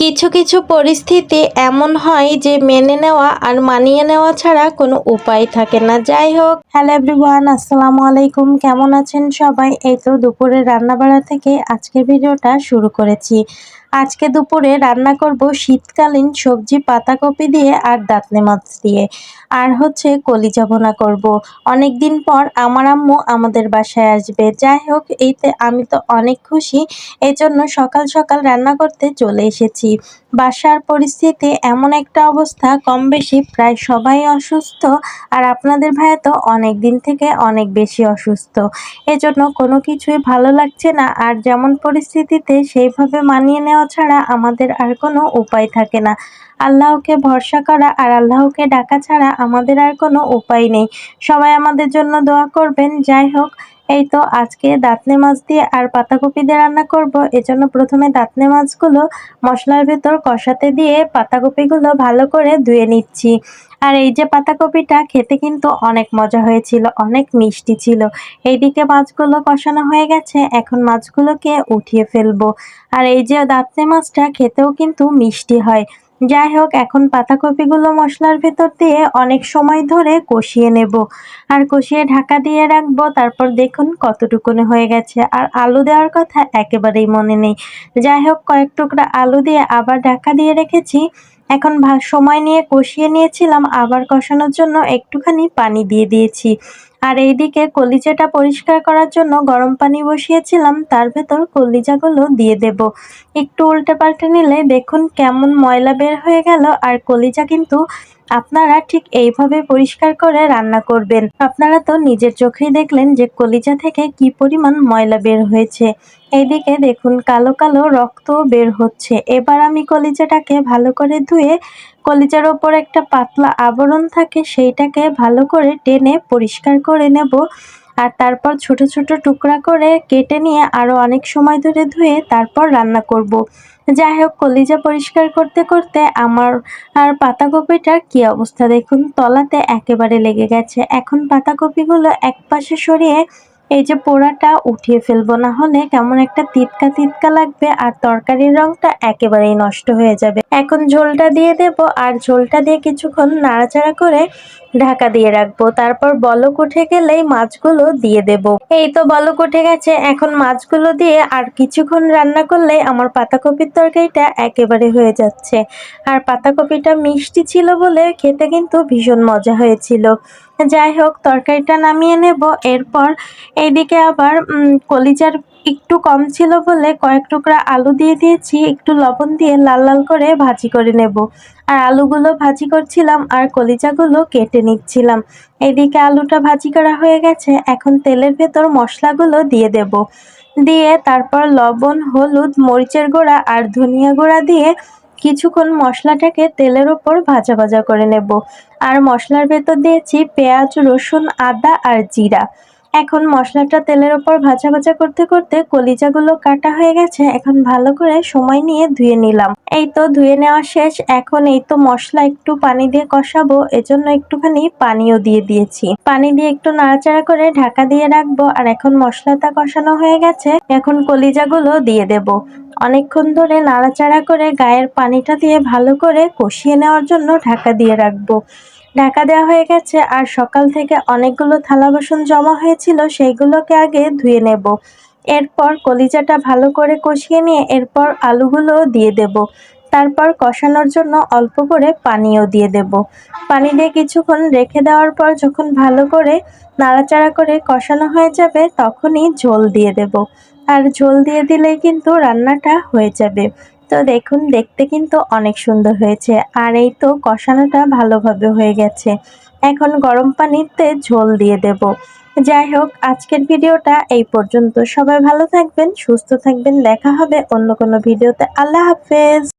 কিছু কিছু পরিস্থিতি এমন হয় যে মেনে নেওয়া আর মানিয়ে নেওয়া ছাড়া কোনো উপায় থাকে না। যাই হোক, হ্যালো এভরিওয়ান, আসসালামু আলাইকুম। কেমন আছেন সবাই? এই তো দুপুরের রান্নাবাড়া থেকে আজকের ভিডিওটা শুরু করেছি। আজকে দুপুরে রান্না করব শীতকালীন সবজি পাতাকপি দিয়ে আর দাঁতনে মাছ দিয়ে। আর হচ্ছে কলিজা করব। অনেক দিন পর আমার আম্মু আমাদের বাসায় আসবে। যাই হোক, এইতে আমি তো অনেক খুশি। এই জন্য সকাল সকাল রান্না করতে চলে এসেছি। বাসার পরিস্থিতি এমন একটা অবস্থা, কম বেশি প্রায় সবাই অসুস্থ আর আপনাদের ভাইয়া তো অনেক দিন থেকে অনেক বেশি অসুস্থ। এজন্য কোনো কিছুই ভালো লাগছে না। আর যেমন পরিস্থিতিতে সেইভাবে মানিয়ে নেওয়া ছাড়া আমাদের আর কোনো উপায় থাকে না। আল্লাহকে ভরসা করা আর আল্লাহকে ডাকা ছাড়া আমাদের আর কোনো উপায় নেই। সবাই আমাদের জন্য দোয়া করবেন। যাই হোক, এই তো আজকে দাঁতনে মাছ দিয়ে আর পাতাকপি দিয়ে রান্না করব। এজন্য প্রথমে দাঁতনে মাছগুলো মশলার ভেতর কষাতে দিয়ে পাতাকপিগুলো ভালো করে ধুয়ে নিচ্ছি। আর এই যে পাতাকপিটা খেতে কিন্তু অনেক মজা হয়েছিল, অনেক মিষ্টি ছিল। এইদিকে মাছগুলো কষানো হয়ে গেছে, এখন মাছগুলোকে উঠিয়ে ফেলব। আর এই যে দাঁতনে মাছটা, খেতেও কিন্তু মিষ্টি হয়। যাই হোক, এখন পাতাকপিগুলো মশলার ভেতর দিয়ে অনেক সময় ধরে কষিয়ে নেব। আর কষিয়ে ঢাকা দিয়ে রাখব, তারপর দেখুন কতটুকুনি হয়ে গেছে। আর আলু দেওয়ার কথা একেবারেই মনে নেই। যাই হোক, কয়েক টুকরা আলু দিয়ে আবার ঢাকা দিয়ে রেখেছি। এখন সময় নিয়ে কষিয়ে নিয়েছিলাম, আবার কষানোর জন্য একটুখানি পানি দিয়ে দিয়েছি। আর এইদিকে কলিজাটা পরিষ্কার করার জন্য গরম পানি বসিয়েছিলাম, তার ভেতর কলিজাগুলো দিয়ে দেব। একটু উল্টে পাল্টে নিলে দেখুন কেমন ময়লা বের হয়ে গেল, আর কলিজা কিন্তু আপনারা ঠিক এইভাবে পরিষ্কার করে রান্না করবেন। আপনারা তো নিজের চোখেই দেখলেন যে কলিজা থেকে কি পরিমাণ ময়লা বের হয়েছে। এইদিকে দেখুন, কালো কালো রক্ত বের হচ্ছে। এবার আমি কলিজাটাকে ভালো করে ধুয়ে, কলিজার ওপর একটা পাতলা আবরণ থাকে, সেইটাকে ভালো করে টেনে পরিষ্কার করে নেব। আর তারপর ছোট ছোট টুকরা করে কেটে নিয়ে আরও অনেক সময় ধরে ধুয়ে তারপর রান্না করব। যাই হোক, কলিজা পরিষ্কার করতে করতে আমার আর পাতাকপিটার কি অবস্থা দেখুন? তলাতে একেবারে লেগে গেছে। এখন পাতাকপিগুলো এক পাশে সরিয়ে এই যে পোড়াটা উঠিয়ে ফেলব, না হলে কেমন একটা তিতকা তিতকা লাগবে আর তরকারির রংটা একেবারেই নষ্ট হয়ে যাবে। এখন ঝোলটা দিয়ে দেব আর ঝোলটা দিয়ে কিছুক্ষণ নাড়াচাড়া করে ঢাকা দিয়ে রাখব। তারপর বলক উঠে গেলেই মাছগুলো দিয়ে দেব। এই তো বলক উঠে গেছে। এখন মাছগুলো দিয়ে আর কিছুক্ষণ রান্না করলে আমার পাতাকপির তরকারিটা একেবারে হয়ে যাচ্ছে। আর পাতাকপিটা মিষ্টি ছিল বলে খেতে কিন্তু ভীষণ মজা হয়েছিল। যাই হোক, তরকারিটা নামিয়ে নেব। এরপর এইদিকে আবার কলিজার একটু কম ছিল বলে কয়েক টুকরা আলু দিয়ে দিয়েছি, একটু লবণ দিয়ে লাল লাল করে ভাজি করে নেব। আর আলুগুলো ভাজি করছিলাম আর কলিজাগুলো কেটে নিচ্ছিলাম। এদিকে আলুটা ভাজি করা হয়ে গেছে, এখন তেলের ভেতর মশলাগুলো দিয়ে দেব। দিয়ে তারপর লবণ, হলুদ, মরিচের গুঁড়া আর ধনিয়া গুঁড়া দিয়ে কিছুক্ষণ মশলাটাকে তেলের ওপর ভাজা ভাজা করে নেব। আর মশলার ভেতর দিয়েছি পেঁয়াজ, রসুন, আদা আর জিরা। এখন মশলাটা তেলের ওপর ভাজা ভাজা করতে করতে কলিজাগুলো কাটা হয়ে গেছে। এখন ভালো করে সময় নিয়ে ধুয়ে নিলাম। এই তো ধুয়ে নেওয়া শেষ। এখন এই তো মশলা একটু পানি দিয়ে কষাবো। এজন্য একটুখানি পানিও দিয়ে দিয়েছি। পানি দিয়ে একটু নাড়াচাড়া করে ঢাকা দিয়ে রাখব। আর এখন মশলাটা কষানো হয়ে গেছে। এখন কলিজাগুলো দিয়ে দেব। অনেকক্ষণ ধরে নাড়াচাড়া করে গায়ের পানিটা দিয়ে ভালো করে কষিয়ে নেওয়ার জন্য ঢাকা দিয়ে রাখব। ঢাকা দেওয়া হয়ে গেছে, আর সকাল থেকে অনেকগুলো থালা বাসন জমা হয়েছিল, সেইগুলোকে আগে ধুয়ে নেব। এরপর কলিজাটা ভালো করে কষিয়ে নিয়ে এরপর আলুগুলো দিয়ে দেব। তারপর কষানোর জন্য অল্প করে পানিও দিয়ে দেব। পানি দিয়ে কিছুক্ষণ রেখে দেওয়ার পর যখন ভালো করে নাড়াচাড়া করে কষানো হয়ে যাবে, তখনই ঝোল দিয়ে দেব। আর ঝোল দিয়ে দিলেই কিন্তু রান্নাটা হয়ে যাবে। তো দেখুন, দেখতে কিন্তু অনেক সুন্দর হয়েছে। আর এই তো কষানোটা ভালোভাবে হয়ে গেছে। এখন গরম পানিতে ঝোল দিয়ে দেব। যাই হোক, আজকের ভিডিওটা এই পর্যন্ত। সবাই ভালো থাকবেন, সুস্থ থাকবেন। দেখা হবে অন্য কোনো ভিডিওতে। আল্লাহ হাফেজ।